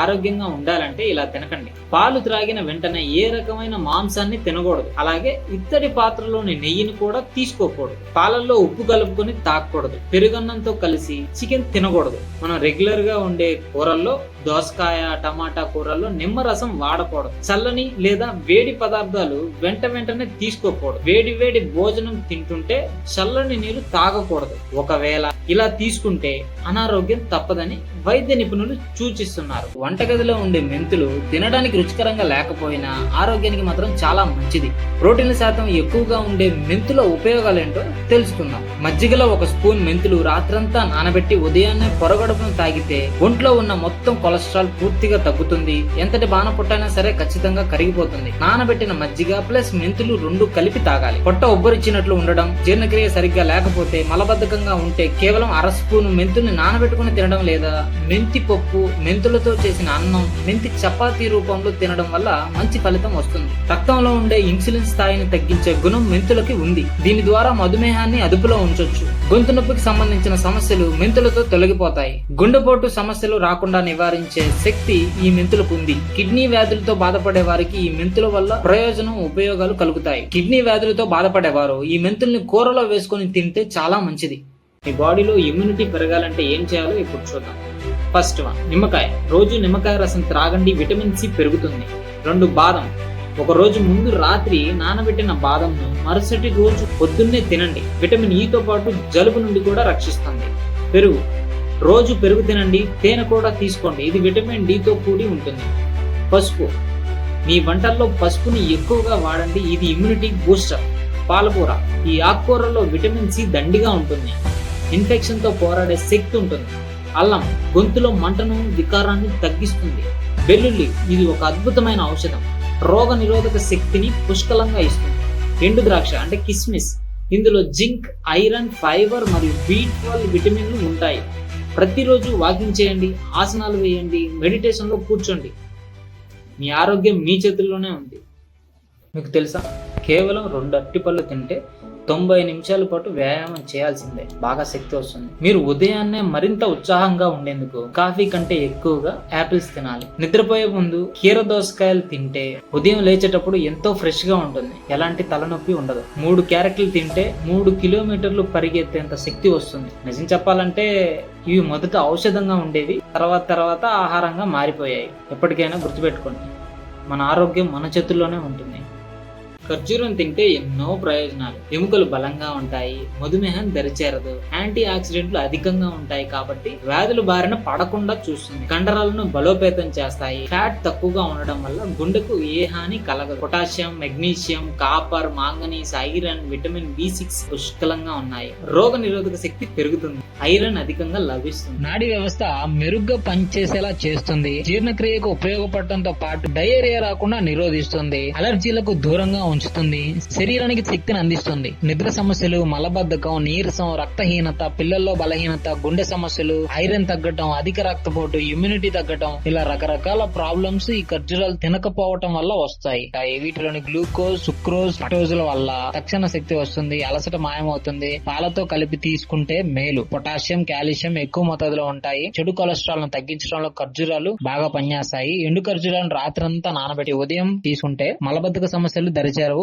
ఆరోగ్యంగా ఉండాలంటే ఇలా తినకండి. పాలు త్రాగిన వెంటనే ఏ రకమైన మాంసాన్ని తినకూడదు. అలాగే ఇత్తడి పాత్రలోని నెయ్యిని కూడా తీసుకోకూడదు. పాలల్లో ఉప్పు కలుపుకొని తాగకూడదు పెరుగన్నంతో కలిసి చికెన్ తినకూడదు. మనం రెగ్యులర్గా ఉండే కూరల్లో దోసకాయ టమాటా కూరల్లో నిమ్మరసం వాడకూడదు. చల్లని లేదా వేడి పదార్థాలు వెంట వెంటనే తీసుకోకూడదు. వేడి వేడి భోజనం తింటుంటే చల్లని నీరు తాగకూడదు. ఒకవేళ ఇలా తీసుకుంటే అనారోగ్యం తప్పదని వైద్య నిపుణులు సూచిస్తున్నారు. వంటగదిలో ఉండే మెంతులు తినడానికి రుచికరంగా లేకపోయినా ఆరోగ్యానికి మాత్రం చాలా మంచిది. ప్రోటీన్ల శాతం ఎక్కువగా ఉండే మెంతుల ఉపయోగాలేంటో తెలుసుకుందాం. మజ్జిగలో ఒక స్పూన్ మెంతులు రాత్రంతా నానబెట్టి ఉదయాన్నే పొరగడుపును తాగితే ఒంట్లో ఉన్న మొత్తం కొలెస్ట్రాల్ పూర్తిగా తగ్గుతుంది. ఎంతటి బాణ పుట్టైనా సరే ఖచ్చితంగా కరిగిపోతుంది. నానబెట్టిన మజ్జిగ ప్లస్ మెంతులు రెండు కలిపి తాగాలి. పొట్ట ఉబ్బరిచ్చినట్లు ఉండడం జీర్ణక్రియ సరిగ్గా లేకపోతే మలబద్ధకంగా ఉంటే కేవలం అర స్పూన్ మెంతుల్ని నానబెట్టుకుని తినడం లేదా మెంతి పప్పు మెంతులతో చేసిన అన్నం మెంతి చపాతీ రూపంలో తినడం వల్ల మంచి ఫలితం వస్తుంది. రక్తంలో ఉండే ఇన్సులిన్ స్థాయిని తగ్గించే గుణం మెంతులకి ఉంది. దీని ద్వారా మధుమేహాన్ని అదుపులో ఉంచొచ్చు. గొంతు నొప్పికి సంబంధించిన సమస్యలు మెంతులతో తొలగిపోతాయి. గుండెపోటు సమస్యలు రాకుండా నివారించే శక్తి ఈ మెంతులకు ఉంది. కిడ్నీ వ్యాధులతో బాధపడే వారికి ఈ మెంతుల వల్ల ప్రయోజనం ఉపయోగాలు కలుగుతాయి. కిడ్నీ వ్యాధులతో బాధపడేవారు ఈ మెంతుల్ని కూరలో వేసుకొని తింటే చాలా మంచిది. మీ బాడీలో ఇమ్యూనిటీ పెరగాలంటే ఏం చేయాలో ఇప్పుడు చూద్దాం. ఫస్ట్ వన్ నిమ్మకాయ. రోజు నిమ్మకాయ రసం త్రాగండి విటమిన్ సి పెరుగుతుంది. రెండు బాదం. ఒక రోజు ముందు రాత్రి నానబెట్టిన బాదంను మరుసటి రోజు పొద్దున్నే తినండి. విటమిన్ ఈతో e పాటు జలుబు నుండి కూడా రక్షిస్తుంది. పెరుగు. రోజు పెరుగు తినండి తేనె కూడా తీసుకోండి. ఇది విటమిన్ డితో కూడి ఉంటుంది. పసుపు. మీ వంటల్లో పసుపుని ఎక్కువగా వాడండి. ఇది ఇమ్యూనిటీ బూస్టర్ పాలకూర. ఈ ఆకుకూరలో విటమిన్ సి దండిగా ఉంటుంది. ఇన్ఫెక్షన్తో పోరాడే శక్తి ఉంటుంది. అల్లం గొంతులో మంటను వికారాన్ని తగ్గిస్తుంది. వెల్లుల్లి ఇది ఒక అద్భుతమైన ఔషధం. రోగ నిరోధక శక్తిని పుష్కలంగా ఇస్తుంది. ఎండు ద్రాక్ష అంటే కిస్మిస్. ఇందులో జింక్ ఐరన్ ఫైబర్ మరియు బి ట్వెల్వ్ విటమిన్లు ఉంటాయి. ప్రతిరోజు వాకింగ్ చేయండి ఆసనాలు వేయండి మెడిటేషన్లో కూర్చోండి. మీ ఆరోగ్యం మీ చేతుల్లోనే ఉంది. మీకు తెలుసా? కేవలం రెండు అరటిపళ్ళు తింటే తొంభై నిమిషాల పాటు వ్యాయామం చేయాల్సిందే. బాగా శక్తి వస్తుంది. మీరు ఉదయాన్నే మరింత ఉత్సాహంగా ఉండేందుకు కాఫీ కంటే ఎక్కువగా యాపిల్స్ తినాలి. నిద్రపోయే ముందు కీర దోసకాయలు తింటే ఉదయం లేచేటప్పుడు ఎంతో ఫ్రెష్గా ఉంటుంది. ఎలాంటి తలనొప్పి ఉండదు. మూడు క్యారెట్లు తింటే మూడు కిలోమీటర్లు పరిగెత్తేంత శక్తి వస్తుంది. నిజం చెప్పాలంటే ఇవి మొదట ఔషధంగా ఉండేవి తర్వాత తర్వాత ఆహారంగా మారిపోయాయి. ఎప్పటికైనా గుర్తుపెట్టుకోండి. మన ఆరోగ్యం మన చేతుల్లోనే ఉంటుంది. ఖర్జూరం తింటే ఎన్నో ప్రయోజనాలు. ఎముకలు బలంగా ఉంటాయి మధుమేహం దరిచేరదు యాంటీ ఆక్సిడెంట్లు అధికంగా ఉంటాయి కాబట్టి వ్యాధుల బారిన పడకుండా చూస్తుంది. కండరాలను బలోపేతం చేస్తాయి. ఫ్యాట్ తక్కువగా ఉండడం వల్ల గుండెకు ఏ హాని కలగదు. Potassium magnesium copper manganese iron vitamin B six పుష్కలంగా ఉన్నాయి. రోగ నిరోధక శక్తి పెరుగుతుంది. ఐరన్ అధికంగా లభిస్తుంది. నాడీ వ్యవస్థ మెరుగ్గా పనిచేసేలా చేస్తుంది. జీర్ణక్రియకు ఉపయోగపడటంతో పాటు డయేరియా రాకుండా నిరోధిస్తుంది. అలర్జీలకు దూరంగా ఉంచుతుంది. శరీరానికి శక్తిని అందిస్తుంది. నిద్ర సమస్యలు మలబద్ధకం నీరసం రక్తహీనత పిల్లల్లో బలహీనత గుండె సమస్యలు ఐరన్ తగ్గటం అధిక రక్తపోటు ఇమ్యూనిటీ తగ్గటం ఇలా రకరకాల ప్రాబ్లమ్స్ ఈ ఖర్జూరాలు తినకపోవటం వల్ల వస్తాయి. వీటిలోని గ్లూకోజ్ సుక్రోజ్ ఫ్రక్టోజుల వల్ల తక్షణ శక్తి వస్తుంది అలసట మాయమవుతుంది. పాలతో కలిపి తీసుకుంటే మేలు. పొటాషియం కాల్షియం ఎక్కువ మోతాదులో ఉంటాయి. చెడు కొలెస్ట్రాల్ను తగ్గించడంలో ఖర్జూరాలు బాగా పనిచేస్తాయి. ఎండు ఖర్జూరాలను రాత్రంతా నానబెట్టి ఉదయం తీసుకుంటే మలబద్ధక సమస్యలు దరిచే